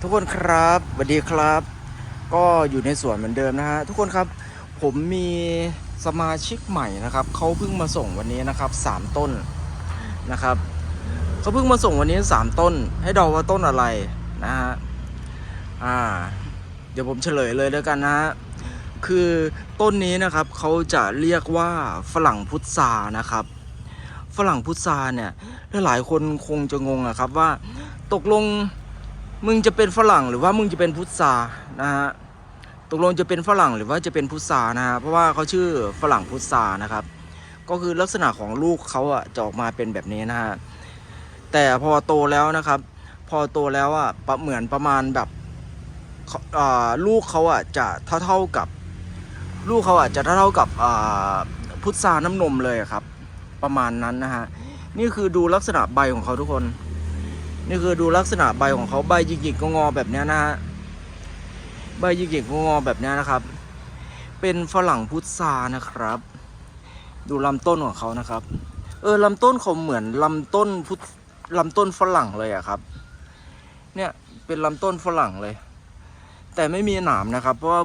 ทุกคนครับสวัสดีครับ ก็อยู่ในสวนเหมือนเดิมนะฮะทุกคนครับผมมีสมาชิกใหม่นะครับเขาเพิ่งมาส่งวันนี้นะครับสามต้นนะครับเขาเพิ่งมาส่งวันนี้สามต้น ให้เดาว่าต้นอะไรนะฮะอ่า เดี๋ยวผมเฉลยเลยแล้วกันนะฮะคือต้นนี้นะครับเขาจะเรียกว่าฝรั่งพุทรานะครับ ฝรั่งพุทราเนี่ยหลายคนคงจะงงอะครับว่าตกลง มึงจะเป็นฝรั่งหรือว่ามึงจะเป็นพุทรานะฮะตกลงจะเป็นฝรั่งหรือว่าจะเป็นพุทรานะฮะเพราะว่าเขาชื่อฝรั่งพุทรานะครับ ก็คือลักษณะของลูกเขาอะจะออกมาเป็นแบบนี้นะฮะแต่พอโตแล้วนะครับ พอโตแล้วอะประเหมือนประมาณแบบลูกเขาอะจะเท่าเท่ากับ ลูกเขาอะจะเท่าเท่ากับพุทราน้ำนมเลยครับ ประมาณนั้นนะฮะนี่คือดูลักษณะใบของเขาทุกคน นี่คือดูลักษณะใบของเขาใบหยิกๆก็งอแบบนี้นะฮะใบหยิกๆก็งอแบบนี้นะครับ เป็นฝรั่งพุทรานะครับ ดูลำต้นของเขานะครับ เออลำต้นเขาเหมือนลำต้นพุทลำต้นฝรั่งเลยอะครับ เนี่ยเป็นลำต้นฝรั่งเลย แต่ไม่มีหนามนะครับ เพราะว่า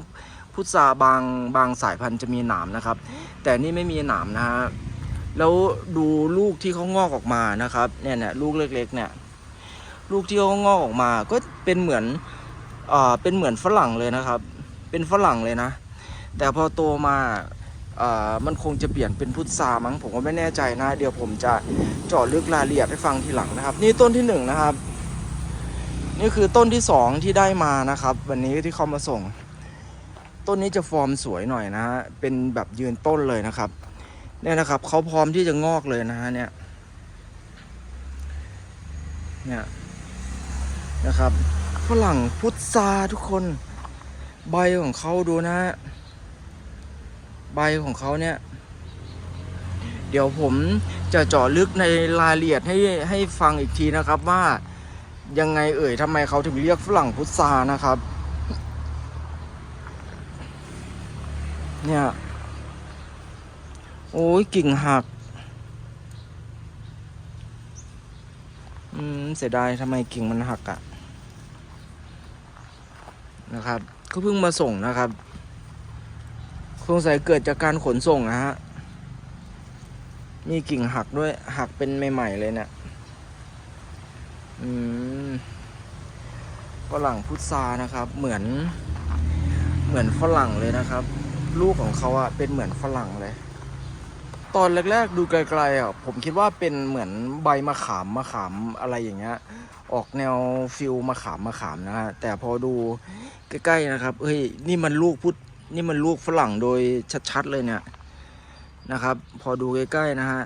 พุทราบางบางสายพันธุ์จะมีหนามนะครับ แต่นี่ไม่มีหนามนะฮะแล้วดูลูกที่เขางอกออกมานะครับ เนี่ยเนี่ยลูกเล็กๆเนี่ย ลูกที่เขางอกออกมา ก็เป็นเหมือนอ่าเป็นเหมือนฝรั่งเลยนะครับ เป็นฝรั่งเลยนะ แต่พอโตมาอ่ามันคงจะเปลี่ยนเป็นพุทรามั้งผมก็ไม่แน่ใจนะ เดี๋ยวผมจะเจาะลึกรายละเอียดให้ฟังทีหลังนะครับ นี่ต้นที่หนึ่งนะครับ นี่คือต้นที่สองที่ได้มานะครับ วันนี้ที่เขามาส่ง ต้นนี้จะฟอร์มสวยหน่อยนะฮะเป็นแบบยืนต้นเลยนะครับเนี่ยนะครับเขาพร้อมที่จะงอกเลยนะฮะเนี่ย เนี่ย นะครับฝรั่งพุทราทุกคน ใบของเขาดูนะฮะใบของเขาเนี่ย เดี๋ยวผมจะเจาะลึกในรายละเอียดให้ให้ฟังอีกทีนะครับว่ายังไงเอ่ยทำไมเขาถึงเรียกฝรั่งพุทรานะครับ เนี่ยโอ้ยกิ่งหัก อืม เสียดายทำไมกิ่งมันหักอะ นะครับเขาเพิ่งมาส่งนะครับสงสัยเกิดจากการขนส่งนะฮะ มีกิ่งหักด้วย หักเป็นใหม่ ๆ เลยเนี่ย อืมฝรั่งพุทรานะครับ เหมือน เหมือนฝรั่งเลยนะครับ ลูกของเขาอะเป็นเหมือนฝรั่งเลย ตอนแรก ๆ ดูไกลๆอะผมคิดว่าเป็นเหมือนใบมะขามมะขามอะไรอย่างเงี้ย ออกแนวฟิลมะขามมะขามนะฮะแต่พอดูใกล้ๆนะครับเฮ้ยนี่มันลูกพุทธนี่มันลูกฝรั่งโดยชัดๆเลยเนี่ยนะครับ พอดูใกล้ๆนะฮะ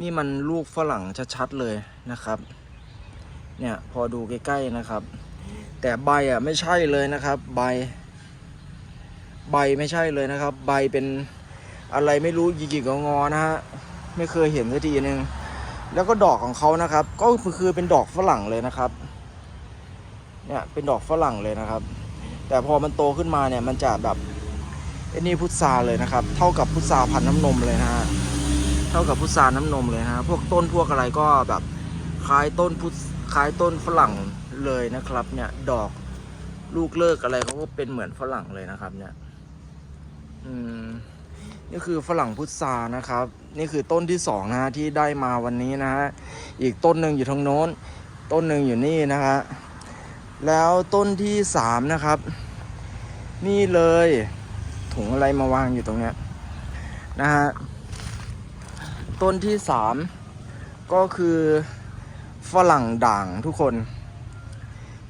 นี่มันลูกฝรั่งชัดๆเลยนะครับ เนี่ยพอดูใกล้ๆนะครับ แต่ใบอะไม่ใช่เลยนะครับ ใบ ใบไม่ใช่เลยนะครับ ใบเป็น อะไรไม่รู้ยิกๆงอๆนะฮะไม่เคยเห็นสักทีนึงแล้วก็ดอกของเขานะครับ ก็คือเป็นดอกฝรั่งเลยนะครับ เนี่ยเป็นดอกฝรั่งเลยนะครับ แต่พอมันโตขึ้นมาเนี่ยมันจะแบบไอ้นี่พุทราเลยนะครับ เท่ากับพุทราพันน้ำนมเลยนะฮะเท่ากับพุทราน้ำนมเลยนะฮะพวกต้นพวกอะไรก็แบบคล้ายต้นพุทคล้ายต้นฝรั่งเลยนะครับ เนี่ยดอกลูกเลิกอะไรเขาก็เป็นเหมือนฝรั่งเลยนะครับ เนี่ย อืม นี่คือฝรั่งพุทรานะครับ นี่คือต้นที่สองนะฮะที่ได้มาวันนี้นะฮะอีกต้นหนึ่งอยู่ทางโน้น ต้นหนึ่งอยู่นี่นะฮะแล้วต้นที่สามนะครับ นี่เลยถุงอะไรมาวางอยู่ตรงเนี้ยนะฮะต้นที่สามก็คือฝรั่งด่างทุกคน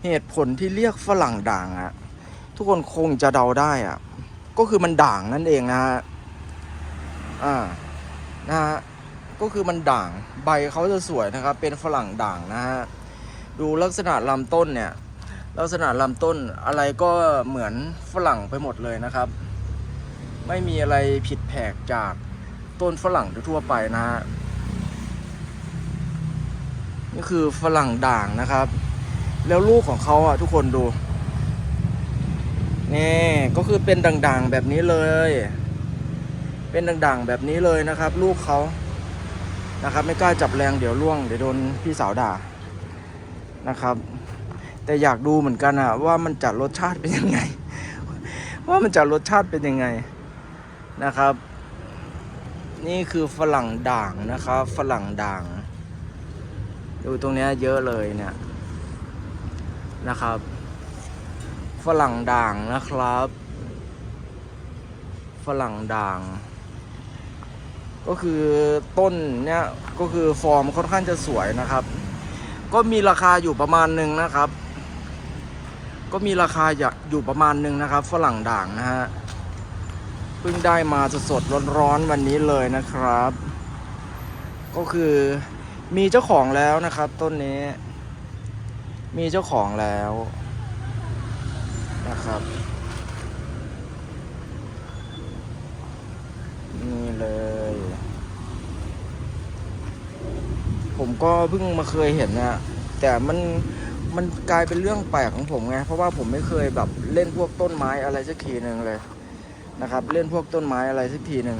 เหตุผลที่เรียกฝรั่งด่างอะทุกคนคงจะเดาได้อะก็คือมันด่างนั่นเองนะฮะ อ่านะฮะก็คือมันด่างใบเขาจะสวยนะครับ เป็นฝรั่งด่างนะฮะดูลักษณะลำต้นเนี่ย ลักษณะลำต้นอะไรก็เหมือนฝรั่งไปหมดเลยนะครับ ไม่มีอะไรผิดแผกจากต้นฝรั่งทั่วไปนะฮะนี่คือฝรั่งด่างนะครับ แล้วลูกของเขาอะทุกคนดูนี่ก็คือเป็นด่างๆแบบนี้เลย เป็นด่างๆแบบนี้เลยนะครับ ลูกเขานะครับ ไม่กล้าจับแรงเดี๋ยวล่วงเดี๋ยวโดนพี่สาวด่านะครับ แต่อยากดูเหมือนกันอะว่ามันจะรสชาติเป็นยังไง ว่ามันจะรสชาติเป็นยังไงนะครับ นี่คือฝรั่งด่างนะครับ ฝรั่งด่าง ดูตรงนี้เยอะเลยเนี่ยนะครับ ฝรั่งด่างนะครับ ฝรั่งด่าง ก็คือต้นเนี่ยก็คือฟอร์มค่อนข้างจะสวยนะครับ ก็มีราคาอยู่ประมาณหนึ่งนะครับ ก็มีราคาอยู่ประมาณหนึ่งนะครับ ฝรั่งด่างนะฮะเพิ่งได้มาสดๆร้อนๆวันนี้เลยนะครับ ก็คือมีเจ้าของแล้วนะครับ ต้นนี้ มีเจ้าของแล้วนะครับ นี่เลย ผมก็เพิ่งมาเคยเห็นนะแต่มันมันกลายเป็นเรื่องแปลกของผมไง เพราะว่าผมไม่เคยแบบเล่นพวกต้นไม้อะไรสักทีหนึ่งเลยนะครับ เล่นพวกต้นไม้อะไรสักทีหนึ่ง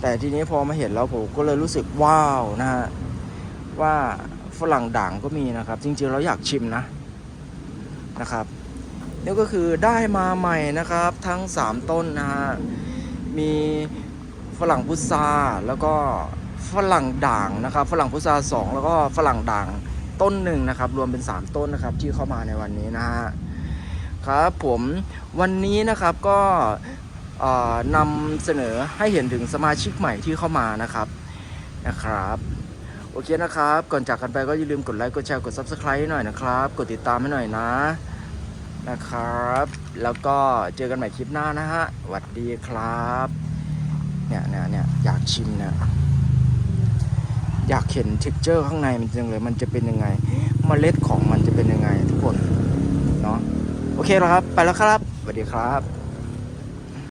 แต่ทีนี้พอมาเห็นแล้วผมก็เลยรู้สึกว้าวนะฮะว่าฝรั่งด่างก็มีนะครับ จริงๆเราอยากชิมนะนะครับนี่ก็คือได้มาใหม่นะครับ ทั้ง 3 ต้นนะฮะมี ฝรั่งพุทราแล้วก็ฝรั่งด่างนะครับฝรั่งพุทราสองแล้วก็ฝรั่งด่างต้นหนึ่งนะครับ รวมเป็น 3 ต้นนะครับที่เข้ามาในวันนี้นะฮะครับผมวันนี้นะครับก็นำเสนอให้เห็นถึงสมาชิกใหม่ที่เข้ามานะครับนะครับโอเคนะครับ ก่อนจากกันไปก็อย่าลืมกดไลค์กดแชร์กด Subscribe ให้หน่อยนะครับ กดติดตามให้หน่อยนะนะครับ แล้วก็เจอกันใหม่คลิปหน้านะฮะสวัสดีครับ เนี่ยเนี่ยเนี่ยอยากชิมเนี่ยอยากเห็น t e x t อร์ข้างในมันจังเลย มันจะเป็นยังไงเมล็ดของมันจะเป็นยังไงทุกคน เนาะโอเคแล้วครับ ไปแล้วครับสวัสดีครับ